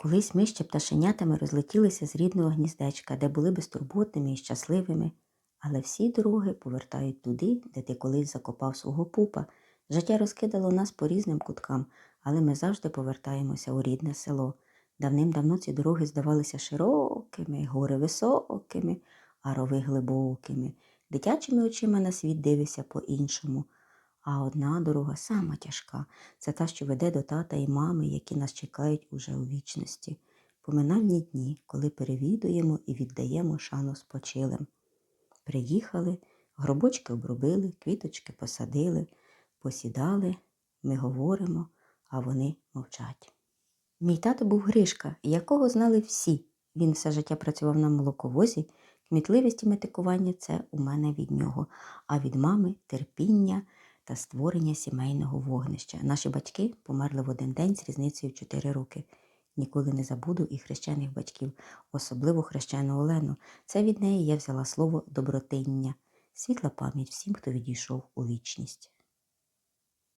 Колись ми ще пташенятами розлетілися з рідного гніздечка, де були безтурботними і щасливими, але всі дороги повертають туди, де ти колись закопав свого пупа. Життя розкидало нас по різним куткам, але ми завжди повертаємося у рідне село. Давним-давно ці дороги здавалися широкими, гори високими, а рови глибокими. Дитячими очима на світ дивишся по-іншому. А одна дорога сама тяжка це та, що веде до тата і мами, які нас чекають уже у вічності. Поминальні дні, коли перевідуємо і віддаємо шану спочилим. Приїхали, гробочки обробили, квіточки посадили, посідали, ми говоримо, а вони мовчать. Мій тато був Гришка, якого знали всі. Він все життя працював на молоковозі. Кмітливість і метикування це у мене від нього, а від мами терпіння та створення сімейного вогнища. Наші батьки померли в один день з різницею в 4 роки. Ніколи не забуду і хрещених батьків, особливо хрещену Олену. Це від неї я взяла слово добротиння. Світла пам'ять всім, хто відійшов у вічність.